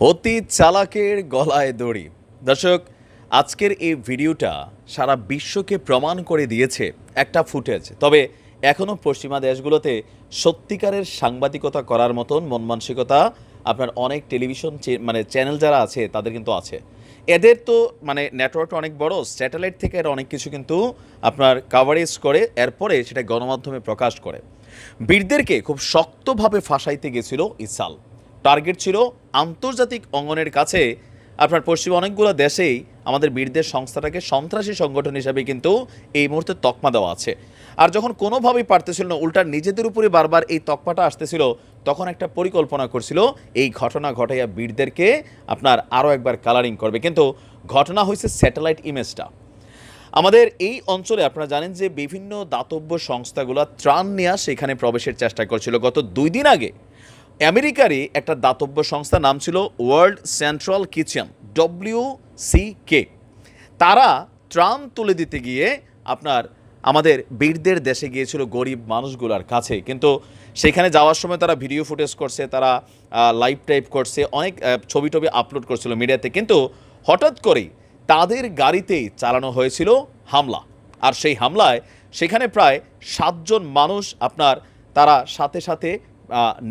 অতি চালাকের গলায় দড়ি। দর্শক, আজকের এই ভিডিওটা সারা বিশ্বকে প্রমাণ করে দিয়েছে একটা ফুটেজ। তবে এখনও পশ্চিমা দেশগুলোতে সত্যিকারের সাংবাদিকতা করার মতন মন মানসিকতা আপনার অনেক টেলিভিশন মানে চ্যানেল যারা আছে, তাদের কিন্তু আছে। এদের তো মানে নেটওয়ার্ক অনেক বড়, স্যাটেলাইট থেকে এরা অনেক কিছু কিন্তু আপনার কাভারেজ করে, এরপরে সেটা গণমাধ্যমে প্রকাশ করে। বীরদেরকে খুব শক্তভাবে ফাঁসাইতে গেছিল ইসাল। টার্গেট ছিল আন্তর্জাতিক অঙ্গনের কাছে। আপনার পশ্চিমে অনেকগুলো দেশেই আমাদের বীরদের সংস্থাটাকে সন্ত্রাসী সংগঠন হিসাবে কিন্তু এই মুহূর্তে তকমা দেওয়া আছে। আর যখন কোনোভাবেই পারতেছিল না, উল্টা নিজেদের উপরে বারবার এই তকমাটা আসতেছিল, তখন একটা পরিকল্পনা করছিল, এই ঘটনা ঘটাইয়া বীরদেরকে আপনার আরও একবার কালারিং করবে। কিন্তু ঘটনা হয়েছে স্যাটেলাইট ইমেজটা আমাদের এই অঞ্চলে আপনারা জানেন যে বিভিন্ন দাতব্য সংস্থাগুলো ত্রাণ নেওয়া সেখানে প্রবেশের চেষ্টা করছিল। গত দুই দিন আগে আমেরিকারই একটা দাতব্য সংস্থা, নাম ছিল world central kitchen W C K তারা ট্রাম তুলে দিতে গিয়ে আপনার আমাদের বীরদের দেশে গিয়েছিল গরিব মানুষগুলোর কাছে। কিন্তু সেখানে যাওয়ার সময় তারা ভিডিও ফুটেজ করছে, তারা লাইভ টাইপ করছে, অনেক ছবি টবি আপলোড করছিল মিডিয়াতে। কিন্তু হঠাৎ করেই তাদের গাড়িতেই চালানো হয়েছিল হামলা। আর সেই হামলায় সেখানে প্রায় সাতজন মানুষ আপনার তারা সাথে সাথে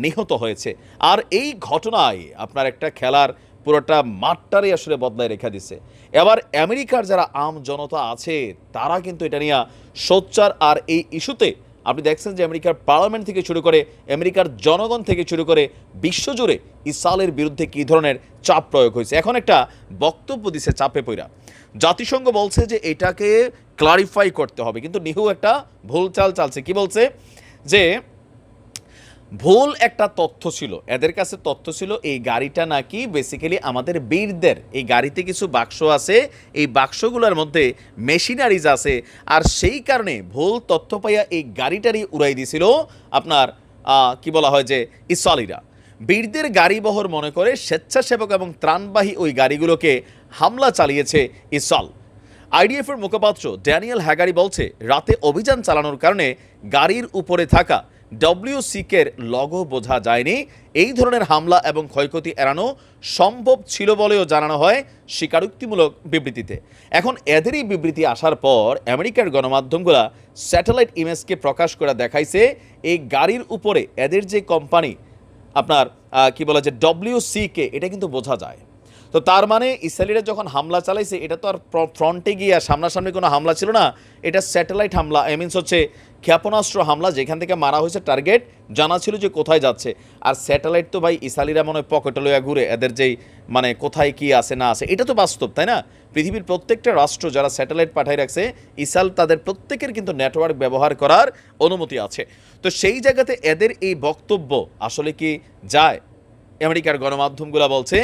নিহত হয়েছে। আর এই ঘটনায় আপনার একটা খেলার পুরোটা মাঠটারই আসলে বদলায় রেখে দিছে। এবার আমেরিকার যারা আম জনতা আছে, তারা কিন্তু এটা নিয়ে সোচ্চার। আর এই ইস্যুতে আপনি দেখছেন যে আমেরিকার পার্লামেন্ট থেকে শুরু করে আমেরিকার জনগণ থেকে শুরু করে বিশ্বজুড়ে ইসরায়েলের বিরুদ্ধে কী ধরনের চাপ প্রয়োগ হয়েছে? এখন একটা বক্তব্য দিছে চাপে পইরা। জাতিসংঘ বলছে যে এটাকে ক্লারিফাই করতে হবে। কিন্তু নিহু একটা ভুল চাল চালছে। কি বলছে? যে ভুল একটা তথ্য ছিল। এদের কাছে তথ্য ছিল, এই গাড়িটা নাকি বেসিক্যালি আমাদের বীরদের, এই গাড়িতে কিছু বাক্স আছে, এই বাক্সগুলোর মধ্যে মেশিনারিজ আছে, আর সেই কারণে ভুল তথ্য পাইয়া এই গাড়িটারই উড়াই দিছিল আপনার কি বলা হয় যে ইসলিরা বীরদের গাড়ি বহর মনে করে স্বেচ্ছাসেবক এবং ত্রাণবাহী ওই গাড়িগুলোকে হামলা চালিয়েছে ইসল আইডিএফ এর মুখপাত্র ড্যানিয়েল হ্যাগারি বলছে, রাতে অভিযান চালানোর কারণে গাড়ির উপরে থাকা ডব্লিউ সিকের লগো বোঝা যায়নি। এই ধরনের হামলা এবং ক্ষয়ক্ষতি এড়ানো সম্ভব ছিল বলেও জানানো হয় স্বীকারোক্তিমূলক বিবৃতিতে। এখন এদেরই বিবৃতি আসার পর আমেরিকার গণমাধ্যমগুলা স্যাটেলাইট ইমেজকে প্রকাশ করে দেখাইছে, এই গাড়ির উপরে এদের যে কোম্পানি, আপনার কি বলা যায় ডব্লিউ কে এটা কিন্তু বোঝা যায়। তো তার মানে ইসরায়েলিরা যখন হামলা চালাইছে, এটা তো আর ফ্রন্টে গিয়ে আর সামনাসামনি কোনো হামলা ছিল না। এটা স্যাটেলাইট হামলা আই মিনস হচ্ছে ক্ষেপণাস্ত্র হামলা, যেখান থেকে মারা হয়েছে টার্গেট জানা ছিল যে কোথায় যাচ্ছে। আর স্যাটেলাইট তো ভাই ইসরায়েলিরা মনে হয় পকেটে লইয়া ঘুরে, এদের যেই মানে কোথায় কি আছে না আছে, এটা তো বাস্তব, তাই না? পৃথিবীর প্রত্যেকটা রাষ্ট্র যারা স্যাটেলাইট পাঠাই রাখছে ইসাল তাদের প্রত্যেকের কিন্তু নেটওয়ার্ক ব্যবহার করার অনুমতি আছে। তো সেই জায়গাতে এদের এই বক্তব্য আসলে কি যায়? আমেরিকার গণমাধ্যমগুলো বলছে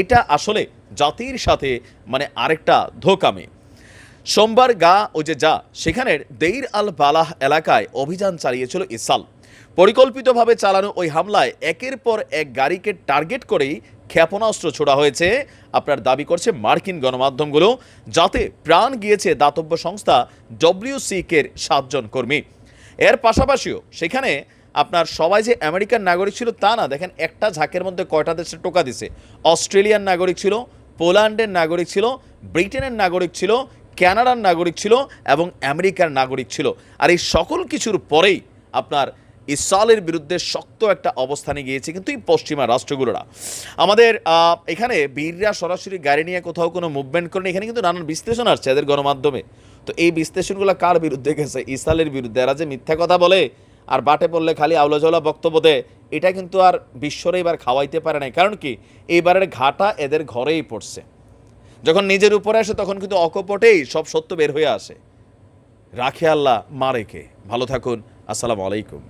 এটা আসলে জাতির সাথে মানে আরেকটা ধোকামে। সোমবার গা ও যে যা, সেখানের দেইর আল বালাহ এলাকায় অভিযান চালিয়েছিল ইসাল। পরিকল্পিতভাবে চালানো ওই হামলায় একের পর এক গাড়িকে টার্গেট করেই ক্ষেপণাস্ত্র ছোড়া হয়েছে। আপনার দাবি করছে মার্কিন গণমাধ্যমগুলো, যাতে প্রাণ গিয়েছে দাতব্য সংস্থা ডব্লিউসি কের সাতজন কর্মী। এর পাশাপাশিও সেখানে আপনার সবাই যে আমেরিকান নাগরিক ছিল তা না। দেখেন, একটা ঝাঁকের মধ্যে কয়টা দেশে টোকা দিছে। অস্ট্রেলিয়ান নাগরিক ছিল, পোল্যান্ডের নাগরিক ছিল, ব্রিটেনের নাগরিক ছিল কানাডার নাগরিক ছিল এবং আমেরিকার নাগরিক ছিল। আর এই সকল কিছুর পরেই আপনার ইসরায়েলের বিরুদ্ধে শক্ত একটা অবস্থানে গিয়েছে কিন্তু এই পশ্চিমা রাষ্ট্রগুলোরা। আমাদের এখানে বীররা সরাসরি গাড়ি নিয়ে কোথাও কোনো মুভমেন্ট করেনি। এখানে কিন্তু নানান বিশ্লেষণ আসছে এদের গণমাধ্যমে। তো এই বিশ্লেষণগুলো কার বিরুদ্ধে গেছে? ইসরায়েলের বিরুদ্ধে। এরা যে মিথ্যা কথা বলে আর বাটে পড়লে খালি আউলাজলা বক্তব্য দেয় এটা কিন্তু আর বিশ্বরে এবার খাওয়াইতে পারে নাই। কারণ কি? এইবারের ঘাটা এদের ঘরেই পড়ছে। যখন নিজের উপরে আসে তখন কিন্তু অকপটেই সব সত্য বের হয়ে আসে। রাখে আল্লাহ মারেকে ভালো থাকুন, আসসালামু আলাইকুম।